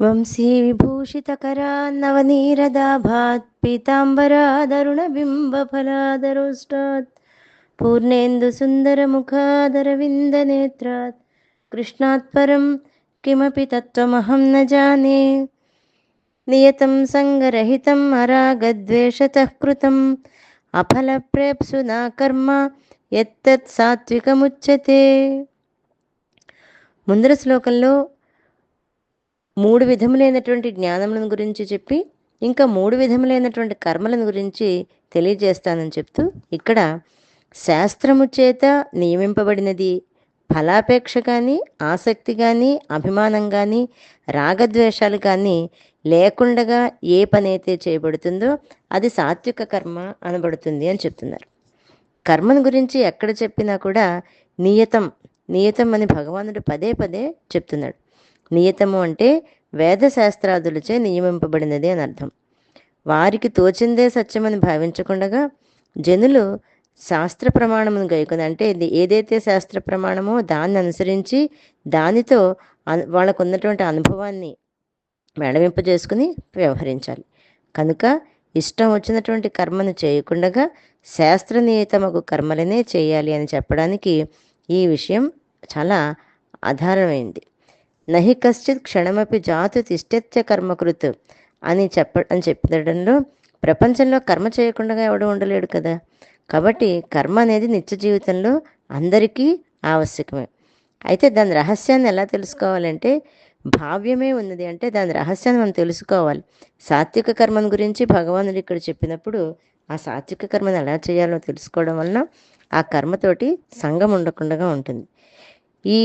వంశీవిభూషితకరాన్నవనీరదాభాత్ పీతాంబరాదరుణబింబఫలాదరోష్టాత్ पूर्णेन्दुसुन्दरमुखादरविन्दनेत्रात् कृष्णात् परं किमपि तत्त्वमहं न जाने नियतं सङ्गरहितम् अरागद्वेषतः कृतम् अफलप्रेप्सुना कर्म ఎత్తత్ సాత్వికముచ్చతే ముందర శ్లోకంలో మూడు విధములైనటువంటి జ్ఞానములను గురించి చెప్పి ఇంకా మూడు విధములైనటువంటి కర్మలను గురించి తెలియజేస్తానని చెప్తూ ఇక్కడ శాస్త్రము చేత నియమింపబడినది ఫలాపేక్ష కానీ ఆసక్తి కానీ అభిమానం కానీ రాగద్వేషాలు కానీ లేకుండగా ఏ పని అయితే చేయబడుతుందో అది సాత్విక కర్మ అనబడుతుంది అని చెప్తున్నారు. కర్మను గురించి ఎక్కడ చెప్పినా కూడా నియతం నియతం అని భగవానుడు పదే పదే చెప్తున్నాడు. నియతము అంటే వేద శాస్త్రాదులచే నియమింపబడినది అని అర్థం. వారికి తోచిందే సత్యమని భావించకుండగా జనులు శాస్త్ర ప్రమాణమును గైకొని అంటే ఇది ఏదైతే శాస్త్ర ప్రమాణమో దాన్ని అనుసరించి దానితో వాళ్ళకు ఉన్నటువంటి అనుభవాన్ని మేళవింపజేసుకుని వ్యవహరించాలి. కనుక ఇష్టం వచ్చినటువంటి కర్మను చేయకుండగా శాస్త్రనియతమగు కర్మలనే చేయాలి అని చెప్పడానికి ఈ విషయం చాలా ఆధారమైంది. నహి కశ్చిత్ క్షణమపి జాతు తిష్టత్య కర్మకృత్ అని చెప్ప అని చెప్పడంలో ప్రపంచంలో కర్మ చేయకుండా ఎవడు ఉండలేడు కదా. కాబట్టి కర్మ అనేది నిత్య జీవితంలో అందరికీ ఆవశ్యకమే. అయితే దాని రహస్యాన్ని ఎలా తెలుసుకోవాలంటే భావ్యమే ఉన్నది అంటే దాని రహస్యాన్ని మనం తెలుసుకోవాలి. సాత్విక కర్మను గురించి భగవానుడు ఇక్కడ చెప్పినప్పుడు ఆ సాత్విక కర్మను ఎలా చేయాలో తెలుసుకోవడం వలన ఆ కర్మతోటి సంఘం ఉండకుండా ఉంటుంది. ఈ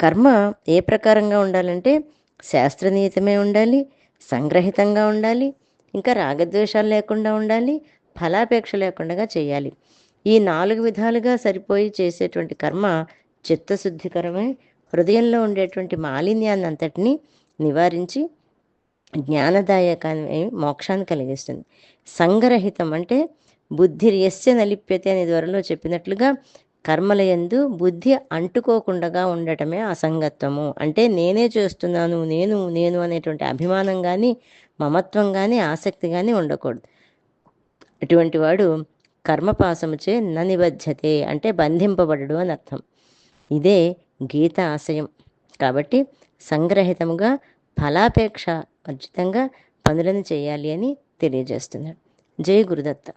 కర్మ ఏ ప్రకారంగా ఉండాలంటే శాస్త్రనీయతమే ఉండాలి సంగ్రహితంగా ఉండాలి ఇంకా రాగద్వేషాలు లేకుండా ఉండాలి ఫలాపేక్ష లేకుండా చేయాలి. ఈ నాలుగు విధాలుగా సరిపోయి చేసేటువంటి కర్మ చిత్తశుద్ధికరమై. హృదయంలో ఉండేటువంటి మాలిన్యాన్ని అంతటిని నివారించి జ్ఞానదాయకాన్ని మోక్షాన్ని కలిగిస్తుంది. సంగ్రహితం అంటే బుద్ధి ఎస్య నలిప్యతే అనే ద్వారంలో చెప్పినట్లుగా కర్మల యందు బుద్ధి అంటుకోకుండా ఉండటమే అసంగత్వము అంటే నేనే చేస్తున్నాను నేను నేను అనేటువంటి అభిమానం కానీ మమత్వం కానీ ఆసక్తి కానీ ఉండకూడదు. అటువంటి వాడు కర్మపాసముచే ననిబద్ధతే అంటే బంధింపబడడు అని అర్థం. ఇదే గీత ఆశయం కాబట్టి సంగ్రహితముగా ఫలాపేక్ష అర్జితంగా పనులను చేయాలి అని తెలియజేస్తున్నాడు. జై గురుదత్త.